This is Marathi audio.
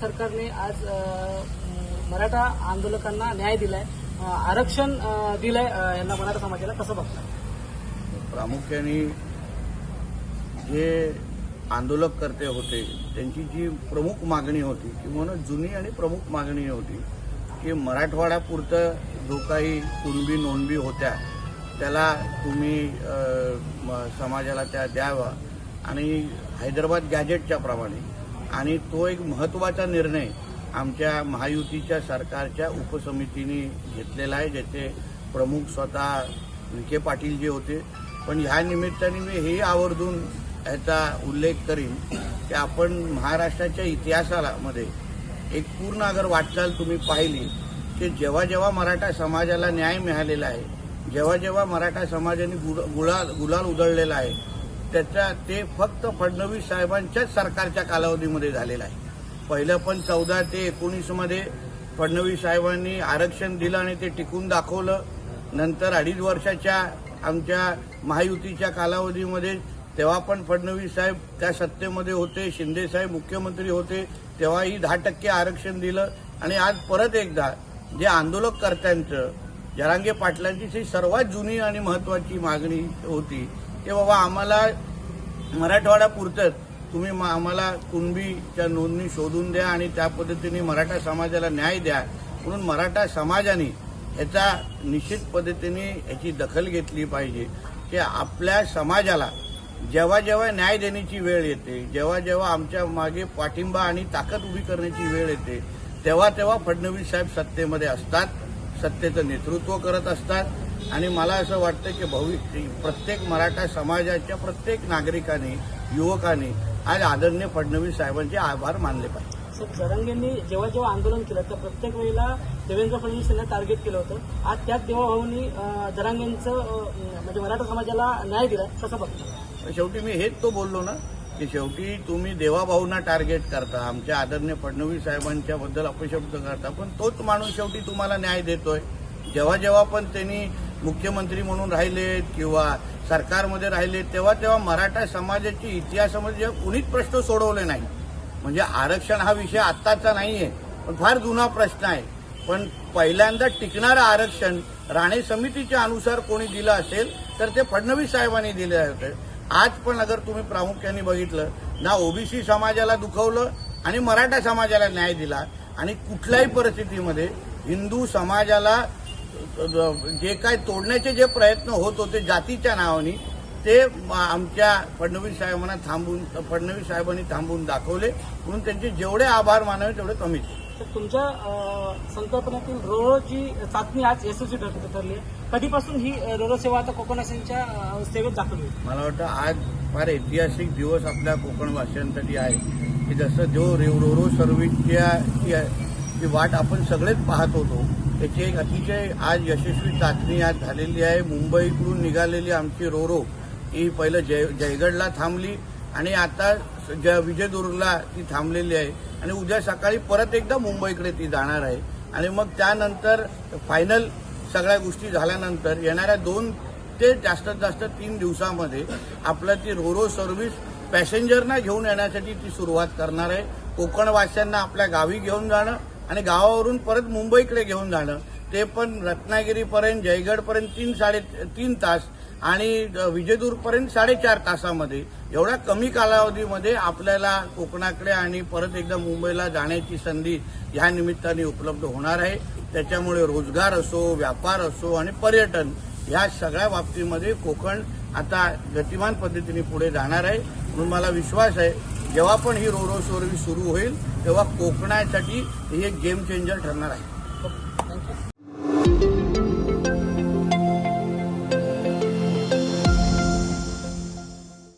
सरकारने आज मराठा आंदोलकांना न्याय दिलाय. आरक्षण दिलंय यांना मराठा समाजाला कसं बघता प्रामुख्याने जे आंदोलक करते होते त्यांची जी प्रमुख मागणी होती किंवा जुनी आणि प्रमुख मागणी होती की मराठवाड्यापुरतं जो काही कुणबी नोंदबी होत्या त्याला तुम्ही म- समाजाला त्या द्यावा. आणि हैदराबाद गॅजेटच्या प्रमाणे आणि तो एक महत्त्वाचा निर्णय आमच्या महायुतीच्या सरकारच्या उपसमितीने घेतलेला आहे ज्याचे प्रमुख स्वतः विखे पाटील जे होते. पण ह्या निमित्ताने मी हे आवर्जून याचा उल्लेख करीन की आपण महाराष्ट्राच्या इतिहासामध्ये एक पूर्ण अगर वाटचाल तुम्ही पाहिली की जेव्हा जेव्हा मराठा समाजाला न्याय मिळालेला आहे जेव्हा जेव्हा मराठा समाजाने गुल- गुलाल गुलाल उधळलेला आहे त्याच्या ते फक्त फडणवीस साहेबांच्याच सरकारच्या कालावधीमध्ये झालेलं आहे. पहिलं पण चौदा ते एकोणीसमध्ये फडणवीस साहेबांनी आरक्षण दिलं आणि ते टिकून दाखवलं. नंतर अडीच वर्षाच्या आमच्या महायुतीच्या कालावधीमध्ये तेव्हा पण फडणवीस साहेब त्या सत्तेमध्ये होते शिंदे साहेब मुख्यमंत्री होते तेव्हाही दहा टक्के आरक्षण दिलं. आणि आज परत एकदा जे आंदोलककर्त्यांचं जरांगे पाटलांची जी सर्वात जुनी आणि महत्वाची मागणी होती की बाबा आम्हाला मराठवाड्यापुरतंच तुम्ही आम्हाला कुणबीच्या नोंदणी शोधून द्या आणि त्या पद्धतीने मराठा समाजाला न्याय द्या. म्हणून मराठा समाजाने याचा निश्चित पद्धतीने याची दखल घेतली पाहिजे. की आपल्या समाजाला जेव्हा जेव्हा न्याय देण्याची वेळ येते जेव्हा जेव्हा आमच्या मागे पाठिंबा आणि ताकद उभी करण्याची वेळ येते तेव्हा तेव्हा फडणवीस साहेब सत्तेमध्ये असतात सत्तेचं नेतृत्व करत असतात आणि मला असं वाटतं की भविष्य प्रत्येक मराठा समाजाच्या प्रत्येक नागरिकाने युवकांनी आज आदरणीय फडणवीस साहेबांचे आभार मानले पाहिजे. जरांगेंनी जेव्हा जेव्हा आंदोलन केलं तर प्रत्येक वेळेला देवेंद्र फडणवीस यांना टार्गेट केलं होतं. आज त्याच देवाभाऊनी जरांगेंचं म्हणजे मराठा समाजाला न्याय दिलाय कसं बघताय पण शेवटी मी हेच तो बोललो ना की शेवटी तुम्ही देवाभाऊंना टार्गेट करता आमच्या आदरणीय फडणवीस साहेबांच्या बद्दल अपशब्द करता पण तोच माणूस शेवटी तुम्हाला न्याय देतोय. जेव्हा जेव्हा पण त्यांनी मुख्यमंत्री म्हणून राहिलेत किंवा सरकारमध्ये राहिलेत तेव्हा तेव्हा मराठा समाजाची इतिहासामध्ये कुणीच प्रश्न सोडवले नाही म्हणजे आरक्षण हा विषय आत्ताचा नाहीये पण फार जुना प्रश्न आहे. पण पहिल्यांदा टिकणारं आरक्षण राणे समितीच्या अनुसार कोणी दिलं असेल तर ते फडणवीस साहेबांनी दिलं होतं. आज पण अगर तुम्ही प्रामुख्याने बघितलं ना ओबीसी समाजाला दुखवलं आणि मराठा समाजाला न्याय दिला आणि कुठल्याही परिस्थितीमध्ये हिंदू समाजाला जे काय तोडण्याचे जे प्रयत्न होत होते जातीच्या नावाने ते आमच्या फडणवीस साहेबांना थांबून फडणवीस साहेबांनी थांबून दाखवले. म्हणून त्यांचे जेवढे आभार मानावे तेवढे कमीच तर तुमच्या संकल्पनेतील रोरो जी चाचणी आज यशस्वी ठर- ठरली आहे. कधीपासून ही रोरो सेवा आता कोकणासींच्या अ, सेवेत दाखल होईल? मला वाटतं आज फार ऐतिहासिक दिवस आपल्या कोकणवासियांसाठी आहे. की जसं जो रे- रोरो सर्व्हिसच्या त्याची वाट आपण सगळेच पाहत होतो त्याची एक अतिशय आज यशस्वी चाचणी आज झालेली आहे. मुंबईकडून निघालेली आमची रोरो ही पहिलं जय जयगडला थांबली आणि आता ज्या विजयदुर्गला ती थांबलेली आहे. आणि उद्या सकाळी परत एकदा मुंबईकडे ती जाणार आहे. आणि मग त्यानंतर फायनल सगळ्या गोष्टी झाल्यानंतर येणाऱ्या दोन ते जास्तीत जास्त तीन दिवसामध्ये आपलं ती रोरो सर्व्हिस पॅसेंजरना घेऊन येण्यासाठी ती सुरुवात करणार आहे. कोकणवासियांना आपल्या गावी घेऊन जाणं आणि गावावरून परत मुंबईकडे घेऊन जाणं. ते पण रत्नागिरीपर्यंत जयगडपर्यंत तीन साडे तीन तास आणि विजयदूरपर्यंत साडेचार तासामध्ये. एवढ्या कमी कालावधीमध्ये आपल्याला कोकणाकडे आणि परत एकदा मुंबईला जाण्याची संधी ह्या निमित्ताने उपलब्ध होणार आहे. त्याच्यामुळे रोजगार असो व्यापार असो आणि पर्यटन ह्या सगळ्या बाबतीमध्ये कोकण आता गतिमान पद्धतीने पुढे जाणार आहे. म्हणून मला विश्वास आहे जेव्हा पण ही रोरो सर्व्हिस सुरू होईल तेव्हा कोकणासाठी ही एक गेम चेंजर ठरणार आहे.